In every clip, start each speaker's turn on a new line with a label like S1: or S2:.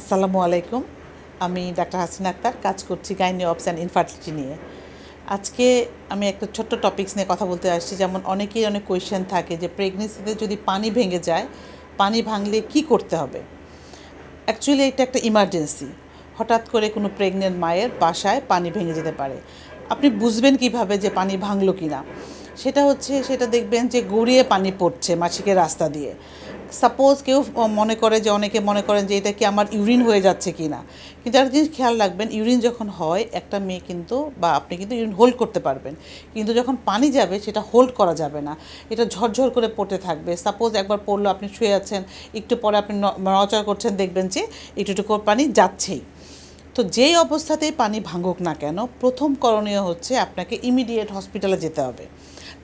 S1: আসসালামু আলাইকুম। আমি ডাক্তার হাসিনা আক্তার, কাজ করছি গাইনি অপস অ্যান্ড ইনফার্টিলিটি নিয়ে। আজকে আমি একটা ছোট্ট টপিকস নিয়ে কথা বলতে আসছি, যেমন অনেকেই অনেক কোয়েশ্চেন থাকে যে প্রেগনেন্সিতে যদি পানি ভেঙে যায়, পানি ভাঙলে কি করতে হবে? অ্যাকচুয়ালি এটা একটা ইমার্জেন্সি হঠাৎ করে কোনো প্রেগনেন্ট মায়ের বাসায় পানি ভেঙে যেতে পারে। আপনি বুঝবেন কীভাবে যে পানি ভাঙলো কি না সেটা হচ্ছে, সেটা দেখবেন যে গড়িয়ে পানি পড়ছে মাসিকের রাস্তা দিয়ে। সাপোজ কেউ মনে করে যে, অনেকে মনে করেন যে, এটা কি আমার ইউরিন হয়ে যাচ্ছে কি না কিন্তু একটা জিনিস খেয়াল রাখবেন ইউরিন যখন হয়, একটা মেয়ে কিন্তু, বা আপনি কিন্তু ইউরিন হোল্ড করতে পারবেন। কিন্তু যখন পানি যাবে, সেটা হোল্ড করা যাবে না। এটা ঝরঝর করে পড়তে থাকবে। সাপোজ একবার পড়ল, আপনি শুয়ে আছেন, একটু পরে আপনি নড়াচড়া করছেন, দেখবেন যে, একটু একটু করে পানি যাচ্ছেই। তো যেই অবস্থাতেই পানি ভাঙুক না কেন, প্রথম করণীয় হচ্ছে আপনাকে ইমিডিয়েট হসপিটালে যেতে হবে।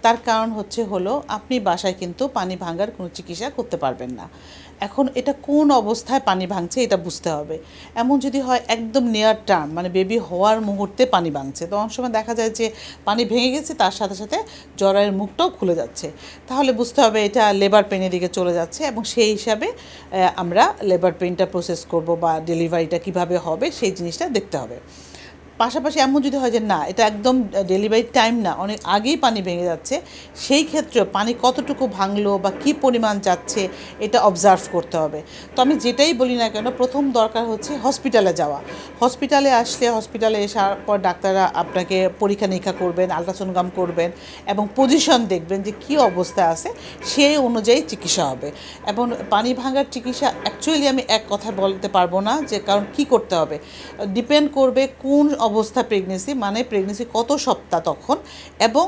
S1: তার কারণ হচ্ছে হলো, আপনি বাসায় কিন্তু পানি ভাঙার কোনো চিকিৎসা করতে পারবেন না। এখন এটা কোন অবস্থায় পানি ভাঙছে এটা বুঝতে হবে। এমন যদি হয় একদম নিয়ার টার্ম মানে বেবি হওয়ার মুহূর্তে পানি ভাঙছে। তো অনেক সময় দেখা যায় যে পানি ভেঙে গেছে, তার সাথে সাথে জরায়ের মুখটাও খুলে যাচ্ছে। তাহলে বুঝতে হবে এটা লেবার পেনের দিকে চলে যাচ্ছে এবং সেই হিসাবে আমরা লেবার পেনটা প্রসেস করব বা ডেলিভারিটা কীভাবে হবে, সেই জিনিসটা দেখতে হবে। পাশাপাশি এমন যদি হয় যে না, এটা একদম ডেলিভারি টাইম না, অনেক আগেই পানি ভেঙে যাচ্ছে, সেই ক্ষেত্রে পানি কতটুকু ভাঙলো বা কী পরিমাণ যাচ্ছে, এটা অবজার্ভ করতে হবে। তো আমি যেটাই বলি না কেন, প্রথম দরকার হচ্ছে হসপিটালে যাওয়া। হসপিটালে আসলে হসপিটালে আসার পর ডাক্তাররা আপনাকে পরীক্ষা নিরীক্ষা করবেন আলট্রাসোনোগ্রাম করবেন এবং পজিশন দেখবেন যে কী অবস্থা আছে, সেই অনুযায়ী চিকিৎসা হবে। এবং পানি ভাঙার চিকিৎসা অ্যাকচুয়ালি আমি এক কথা বলতে পারব না যে কারণ কি করতে হবে। ডিপেন্ড করবে কোন অবস্থা প্রেগনেন্সি মানে প্রেগনেন্সি কত সপ্তাহ তখন? এবং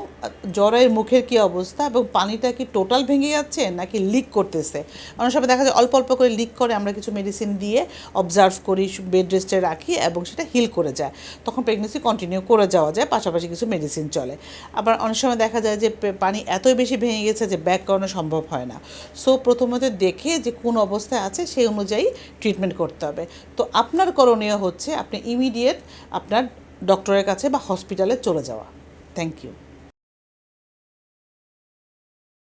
S1: জ্বরের মুখের কি অবস্থা? এবং পানিটা কি টোটাল ভেঙে যাচ্ছে নাকি লিক করতেছে? অনেক সময় দেখা যায় অল্প অল্প করে লিক করে আমরা কিছু মেডিসিন দিয়ে অবজার্ভ করি বেড রেস্টে রাখি এবং সেটা হিল করে যায়। তখন প্রেগনেন্সি কন্টিনিউ করে যাওয়া যায়, পাশাপাশি কিছু মেডিসিন চলে। আবার অনেক সময় দেখা যায় যে পানি এতই বেশি ভেঙে গেছে যে ব্যাক করানো সম্ভব হয় না। সো প্রথমত দেখে যে কোন অবস্থায় আছে সেই অনুযায়ী ট্রিটমেন্ট করতে হবে। তো আপনার করণীয় হচ্ছে আপনি ইমিডিয়েট আপনার ডক্টরের কাছে বা হসপিটালে চলে যাওয়া। Thank you